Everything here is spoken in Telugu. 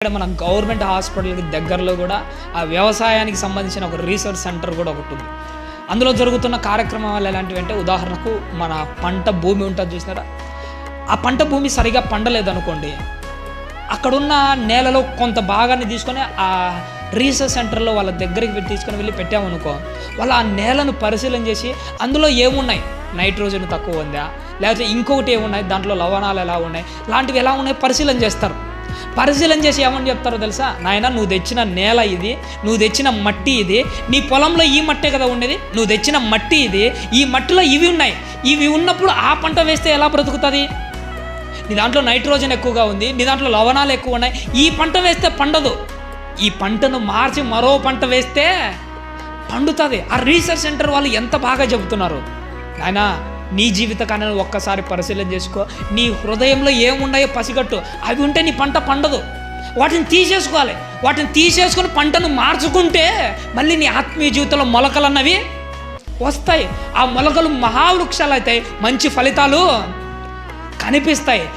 ఇక్కడ మన గవర్నమెంట్ హాస్పిటల్కి దగ్గరలో కూడా ఆ వ్యవసాయానికి సంబంధించిన ఒక రీసెర్చ్ సెంటర్ కూడా ఒకటి ఉంది. అందులో జరుగుతున్న కార్యక్రమాలు ఎలాంటివి అంటే ఉదాహరణకు మన పంట భూమి ఉంటుంది చూసినారా? ఆ పంట భూమి సరిగా పండలేదు అనుకోండి అక్కడున్న నేలలో కొంత భాగాన్ని తీసుకొని ఆ రీసెర్చ్ సెంటర్లో వాళ్ళ దగ్గరికి వెళ్ళి తీసుకొని వెళ్ళి పెట్టామనుకో వాళ్ళు ఆ నేలను పరిశీలన చేసి అందులో ఏమున్నాయి? నైట్రోజన్ తక్కువ ఉందా? లేకపోతే ఇంకొకటి ఏమున్నాయి? దాంట్లో లవణాలు ఎలా ఉన్నాయి? లాంటివి ఎలా ఉన్నాయి? పరిశీలన చేస్తారు. పరిశీలన చేసి ఏమని చెప్తారో తెలుసా? నాయన నువ్వు తెచ్చిన నేల ఇది నువ్వు తెచ్చిన మట్టి ఇది నీ పొలంలో ఈ మట్టే కదా ఉండేది నువ్వు తెచ్చిన మట్టి ఇది ఈ మట్టిలో ఇవి ఉన్నాయి. ఇవి ఉన్నప్పుడు ఆ పంట వేస్తే ఎలా బ్రతుకుతుంది? నీ దాంట్లో నైట్రోజన్ ఎక్కువగా ఉంది నీ దాంట్లో లవణాలు ఎక్కువ ఉన్నాయి ఈ పంట వేస్తే పండదు. ఈ పంటను మార్చి మరో పంట వేస్తే పండుతుంది. ఆ రీసెర్చ్ సెంటర్ వాళ్ళు ఎంత బాగా చెబుతున్నారు? నాయనా నీ జీవిత ఒక్కసారి పరిశీలన చేసుకో. నీ హృదయంలో ఏమున్నాయో పసిగట్టు. అవి ఉంటే నీ పంట పండదు. వాటిని తీసేసుకోవాలి. వాటిని తీసేసుకొని పంటను మార్చుకుంటే మళ్ళీ నీ ఆత్మీయ జీవితంలో మొలకలు అన్నవి వస్తాయి. ఆ మొలకలు మహావృక్షాలు అవుతాయి. మంచి ఫలితాలు కనిపిస్తాయి.